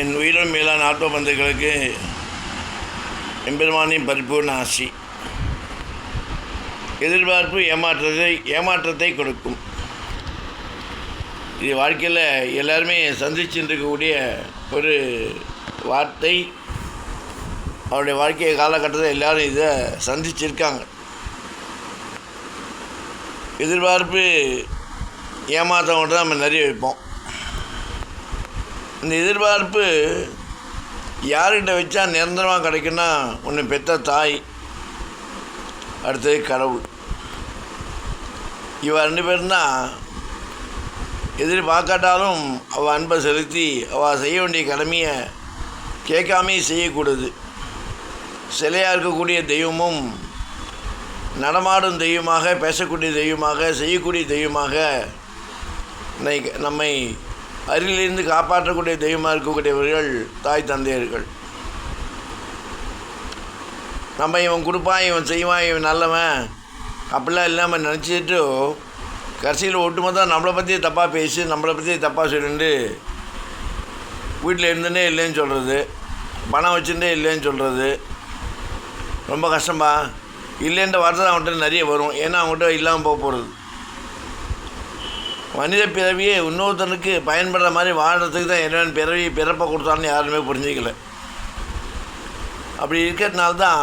என் உயிரும் மேலான ஆத்ம பந்துகளுக்கு எம்பெருமானின் பரிபூர்ண ஆசி. எதிர்பார்ப்பு ஏமாற்றத்தை ஏமாற்றத்தை கொடுக்கும். இது வாழ்க்கையில் எல்லாருமே சந்திச்சுருக்கக்கூடிய ஒரு வார்த்தை. அவருடைய வாழ்க்கை காலகட்டத்தில் எல்லோரும் இதை சந்திச்சிருக்காங்க எதிர்பார்ப்பு ஏமாற்றம் மட்டும் தான் நம்ம நிறைய வைப்போம். இந்த எதிர்பார்ப்பு யார்கிட்ட வச்சா நிரந்தரமாக கிடைக்குன்னா ஒன்று பெற்ற தாய் அடுத்தது கடவுள். இவ ரெண்டு பேரும் தான் எதிர்பார்க்காட்டாலும் அவள் அன்பை செலுத்தி அவள் செய்ய வேண்டிய கடமையை கேட்காமே செய்யக்கூடாது. சிலையாக இருக்கக்கூடிய தெய்வமும் நடமாடும் தெய்வமாக பேசக்கூடிய தெய்வமாக செய்யக்கூடிய தெய்வமாக நம்மை அருகிலிருந்து காப்பாற்றக்கூடிய தெய்வமாக இருக்கக்கூடியவர்கள் தாய் தந்தையர்கள். நம்ம இவன் கொடுப்பான் இவன் செய்வான் இவன் நல்லவன். அப்படிலாம் இல்லாமல் நினச்சிட்டு கடைசியில் ஒட்டுமொத்தம் நம்மளை பற்றி தப்பாக பேசி நம்மளை பற்றி தப்பாக சொல்லிட்டு வீட்டில் இருந்துன்னே இல்லைன்னு சொல்கிறது பணம் வச்சுட்டே இல்லைன்னு சொல்கிறது ரொம்ப கஷ்டம்பா. இல்லைன்ற வார்த்தை அவன்கிட்ட நிறைய வரும். ஏன்னா அவங்ககிட்ட இல்லாமல் போக போகிறது மனித பிறவியே இன்னொருத்தனுக்கு பயன்படுற மாதிரி வாழ்கிறதுக்கு தான் என்னென்ன பிறவி பிறப்பை கொடுத்தான்னு யாருமே புரிஞ்சிக்கல. அப்படி இருக்கிறதுனால தான்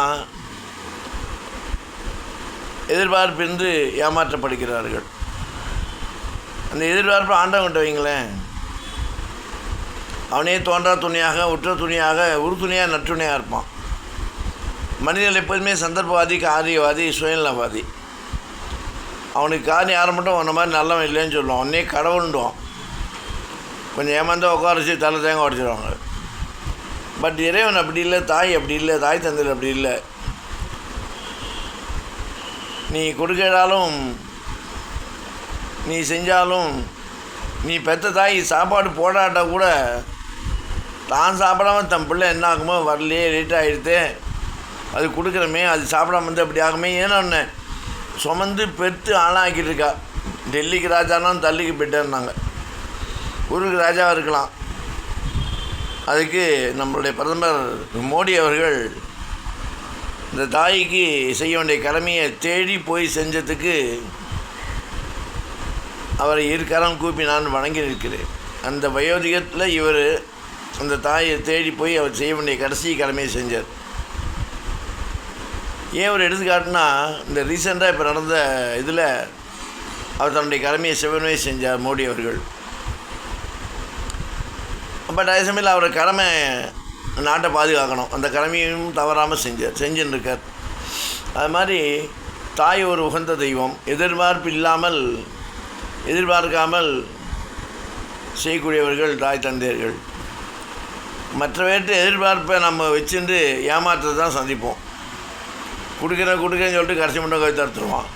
எதிர்பார்ப்பின்றி ஏமாற்றப்படுகிறார்கள். அந்த எதிர்பார்ப்பு ஆண்டவங்கிட்ட வைங்களேன் அவனே தோன்றா துணியாக உற்ற துணியாக உறுதுணையாக நற்றுணையாக இருப்பான். மனிதர்கள் எப்போதுமே சந்தர்ப்பவாதி காரியவாதி சுயநலவாதி. அவனுக்கு காரணம் யாரை மட்டும் உன்ன மாதிரி நல்லவன் இல்லைன்னு சொல்லுவான். உடனே கடவுள்ண்டுவான் கொஞ்சம் ஏமாந்தா உட்கார வச்சு தலை தேங்க உடச்சிடுவாங்க பட் இறைவன் அப்படி இல்லை தாய் அப்படி இல்லை தாய் தந்தையில் அப்படி இல்லை. நீ கொடுக்கிறாலும் நீ செஞ்சாலும் நீ பெத்த தாய் சாப்பாடு போடாட்டா கூட தான் சாப்பிடாம தன் பிள்ளை என்ன ஆகுமோ வரலையே லேட் ஆகிடுது அது கொடுக்குறமே அது சாப்பிடாம வந்து அப்படி ஆகுமே ஏன்னா ஒன்று சுமந்து பெற்று ஆளாக்கிட்டு இருக்கா டெல்லிக்கு ராஜானா தள்ளிக்கு போயிட்டேன்னாங்க. ஊருக்கு ராஜாவாக இருக்கலாம். அதுக்கு நம்மளுடைய பிரதமர் மோடி அவர்கள் இந்த தாய்க்கு செய்ய வேண்டிய கடமையை தேடி போய் செஞ்சதுக்கு அவரை இருக்கரம் கூப்பி நான் வணங்கி நிற்கிறேன் அந்த வயோதிகத்தில் இவர் அந்த தாயை தேடி போய் அவர் செய்ய வேண்டிய கடைசி கடமையை செஞ்சார். ஏன் ஒரு எடுத்துக்காட்டுனா இந்த ரீசெண்டாக இப்போ நடந்த இதில் அவர் தன்னுடைய கடமையை செவ்வனமே செஞ்சார் மோடி அவர்கள். பட் அதே சமயத்தில் அவர் கடமை நாட்டை பாதுகாக்கணும். அந்த கடமையும் தவறாமல் செஞ்சார் செஞ்சுன்னு இருக்கார் அது மாதிரி தாய் ஒரு உகந்த தெய்வம் எதிர்பார்ப்பு இல்லாமல் எதிர்பார்க்காமல் செய்யக்கூடியவர்கள் தாய் தந்தையர்கள். மற்றவற்றை எதிர்பார்ப்பை நம்ம வச்சுட்டு ஏமாற்றத்தை தான் சந்திப்போம். கொடுக்குறேன் கொடுக்குறேன்னு சொல்லிட்டு கடைசி மட்டும் கை தடுத்துருவான்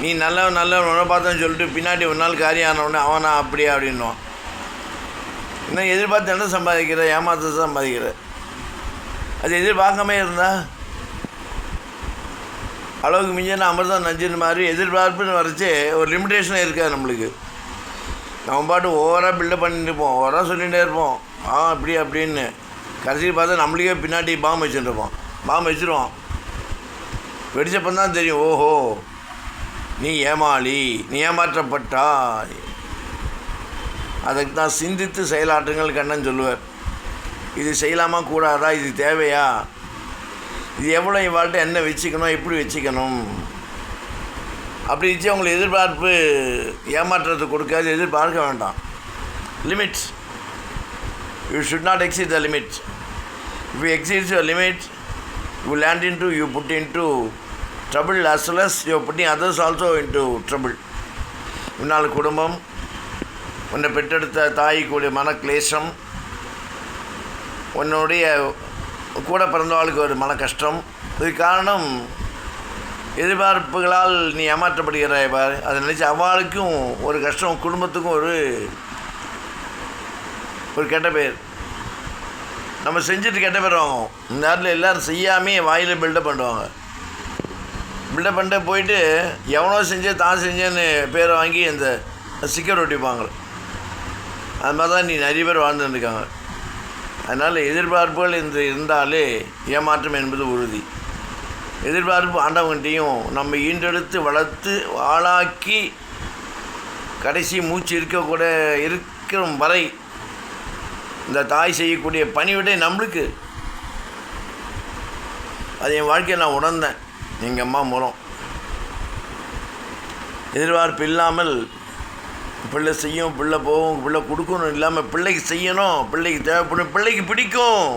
நீ நல்லவன் நல்லவன் உன பார்த்தேன்னு சொல்லிட்டு பின்னாடி ஒரு நாள் காரியம் ஆனவுடனே அவனா அப்படியா? அப்படின்வான் இன்னும் எதிர்பார்த்து என்ன சம்பாதிக்கிற? ஏமாற்றத்தை சம்பாதிக்கிற? அது எதிர்பார்க்காமே இருந்தா? அளவுக்கு மிஞ்சின அமிர்தம் நஞ்சுன்னு மாதிரி எதிர்பார்ப்புன்னு வரைச்சி ஒரு லிமிட்டேஷன் இருக்காது நம்மளுக்கு. நம்ம பாட்டு ஓவராக பில்டப் பண்ணிட்டு இருப்போம். ஓவராக சொல்லிகிட்டே இருப்போம். ஆ அப்படி அப்படின்னு. கடைசியில் பார்த்தா நம்மளுக்கே பின்னாடி பாம்பு வச்சுருப்போம் பாம்பு வச்சுருவோம் வெடிச்சப்பந்தான் தெரியும். ஓஹோ. நீ ஏமாளி. நீ ஏமாற்றப்பட்டாய். அதுக்கு தான் சிந்தித்து செயலாற்றுங்கள் கண்ணன் சொல்லுவார். இது செய்யலாமா கூடாதா? இது தேவையா? இது எவ்வளோ என் என்ன வச்சுக்கணும்? எப்படி வச்சுக்கணும்? அப்படி வச்சு அவங்களுக்கு எதிர்பார்ப்பு ஏமாற்றத்தை கொடுக்காது எதிர்பார்க்க வேண்டாம். Limit you should not exit the limit if you exits your limit you land into you put into trouble as well as you putting others also into trouble முன்னால் குடும்பம் உன்னை பெற்றெடுத்த தாய்க்குடைய மனக்லேசம் உன்னுடைய கூட பிறந்தவாளுக்கு ஒரு மன கஷ்டம் இது காரணம் எதிர்பார்ப்புகளால் நீ ஏமாற்றப்படுகிறாய் பாரு அதை நினச்சி அவளுக்கும் ஒரு கஷ்டம் குடும்பத்துக்கும் ஒரு ஒரு கெட்ட பேர் நம்ம செஞ்சுட்டு கெட்ட பேர் வாங்குவோம் இந்த நேரத்தில் எல்லோரும் செய்யாமே வாயில் பில்டப் பண்ணுவாங்க பில்டப் பண்ணிட்டு போயிட்டு எவனோ செஞ்சே தான் செஞ்சேன்னு பேரை வாங்கி இந்த சிக்கர் ஒட்டிப்பாங்க அது மாதிரி தான் நீ நிறைய பேர் வாழ்ந்துருக்காங்க அதனால் எதிர்பார்ப்புகள் இந்த இருந்தாலே ஏமாற்றம் என்பது உறுதி. எதிர்பார்ப்பு ஆண்டவங்கிட்டையும் நம்ம ஈண்டெடுத்து வளர்த்து ஆளாக்கி கடைசி மூச்சு இருக்கக்கூட இருக்கிற வரை இந்த தாய் செய்யக்கூடிய பணிவிடை நம்மளுக்கு. அது என் வாழ்க்கையை நான் உணர்ந்தேன். எங்கள் அம்மா மூலம் எதிர்பார்ப்பு இல்லாமல் பிள்ளை செய்யும் பிள்ளை போகும் பிள்ளை கொடுக்கணும் இல்லாமல் பிள்ளைக்கு செய்யணும் பிள்ளைக்கு தேவைப்படும் பிள்ளைக்கு பிடிக்கும்.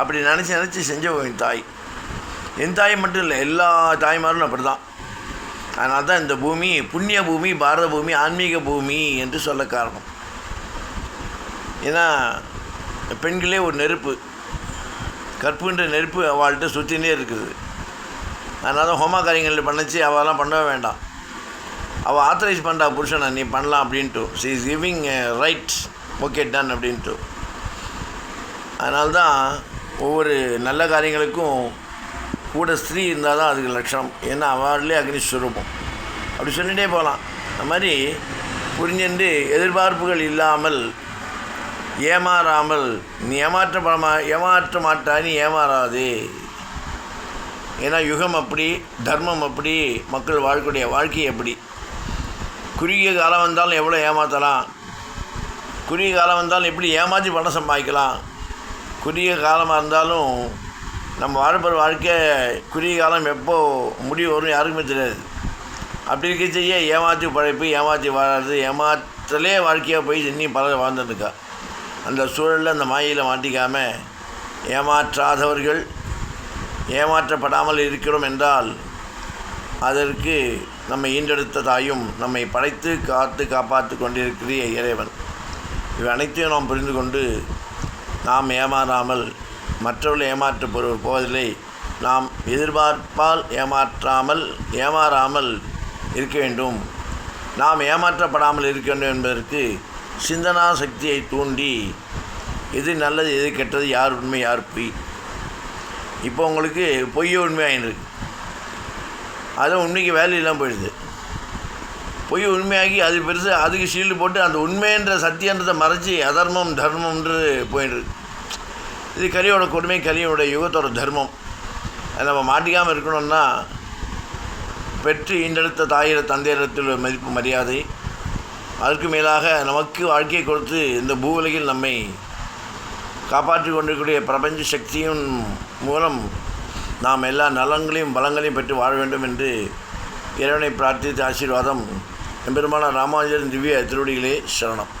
அப்படி நினச்சி நினச்சி செஞ்சவங்க என் தாய். என் தாய் மட்டும் இல்லை எல்லா தாய்மாரும் அப்படி தான் அதனால தான் இந்த பூமி புண்ணிய பூமி பாரத பூமி ஆன்மீக பூமி என்று சொல்ல காரணம். ஏன்னா பெண்களே ஒரு நெருப்பு. கற்புன்ற நெருப்பு அவள்கிட்ட சுற்றினே இருக்குது. அதனால தான் ஹோமா காரியங்கள் பண்ணிச்சு அவெல்லாம் பண்ணவே வேண்டாம். அவள் ஆத்தரைஸ் பண்ணுறா புருஷனை நீ பண்ணலாம் அப்படின்ட்டு. She is giving right okay done அப்படின்ட்டு. அதனால தான் ஒவ்வொரு நல்ல காரியங்களுக்கும் கூட ஸ்திரீ இருந்தால் தான் அதுக்கு லட்சணம். ஏன்னா அவள்லேயே அக்னி சுரூபம் அப்படி சொல்லிகிட்டே போகலாம் அந்த மாதிரி புரிஞ்சுண்டு எதிர்பார்ப்புகள் இல்லாமல் ஏமாறாமல் நீ ஏமாற்றப்படமா ஏமாற்ற மாட்டா நீ ஏமாறாதே. ஏன்னா யுகம் அப்படி தர்மம் அப்படி மக்கள் வாழக்கூடிய வாழ்க்கை அப்படி. குறுகிய காலம் வந்தாலும் எவ்வளோ ஏமாற்றலாம் குறுகிய காலம் வந்தாலும் எப்படி ஏமாற்றி பணம் சம்பாதிக்கலாம்? குறுகிய காலமாக இருந்தாலும் நம்ம வாழ்கிற வாழ்க்கை குறுகிய காலம் எப்போ முடிவு வரும் யாருக்குமே தெரியாது. அப்படி இருக்கச்சையே ஏமாற்றி பழைப்பு ஏமாற்றி வாழறது ஏமாற்றலே வாழ்க்கையாக போய் இன்னும் பலர் வாழ்ந்துட்டுருக்கா அந்த சூழலில் அந்த மாயையில் மாட்டிக்காமல் ஏமாற்றாதவர்கள் ஏமாற்றப்படாமல் இருக்கிறோம் என்றால் அதற்கு நம்மை ஈண்டெடுத்த தாயும் நம்மை படைத்து காத்து காப்பாற்றி கொண்டிருக்கிற இறைவன். இவை அனைத்தையும் நாம் புரிந்து கொண்டு நாம் ஏமாறாமல் மற்றவர்கள் ஏமாற்ற போவதில்லை. நாம் எதிர்பார்ப்பால் ஏமாற்றாமல் ஏமாறாமல் இருக்க வேண்டும். நாம் ஏமாற்றப்படாமல் இருக்க வேண்டும் என்பதற்கு சிந்தனா சக்தியை தூண்டி எது நல்லது எது கெட்டது யார் உண்மை யார் பொய்? இப்போ உங்களுக்கு பொய்யே உண்மையாயிருக்கு அதுவும் உண்மைக்கு வேல்யூ போயிடுது. பொய் உண்மையாகி அது பெருசு அதுக்கு ஷீல்டு போட்டு அந்த உண்மைன்ற சத்தியன்றதை மறைச்சி அதர்மம் தர்மம்ன்று போயிடுது. இது கலியோட கொடுமை கலியோட யுகத்தோட தர்மம். அதை நம்ம மாட்டிக்காமல் இருக்கணும்னா பெற்று ஈண்டெடுத்த தாயிர தந்தையிடத்தில் மதிப்பு மரியாதை அதற்கு மேலாக நமக்கு வாழ்க்கையை கொடுத்து இந்த பூவுலகில் நம்மை காப்பாற்றி கொண்டிருக்கக்கூடிய பிரபஞ்ச சக்தியின் மூலம் நாம் எல்லா நலங்களையும் பலங்களையும் பெற்று வாழ வேண்டும் என்று இறைவனை பிரார்த்தித்த ஆசீர்வாதம். எம்பெருமான ராமானுஜரின் திவ்ய திருவடிகளே சரணம்.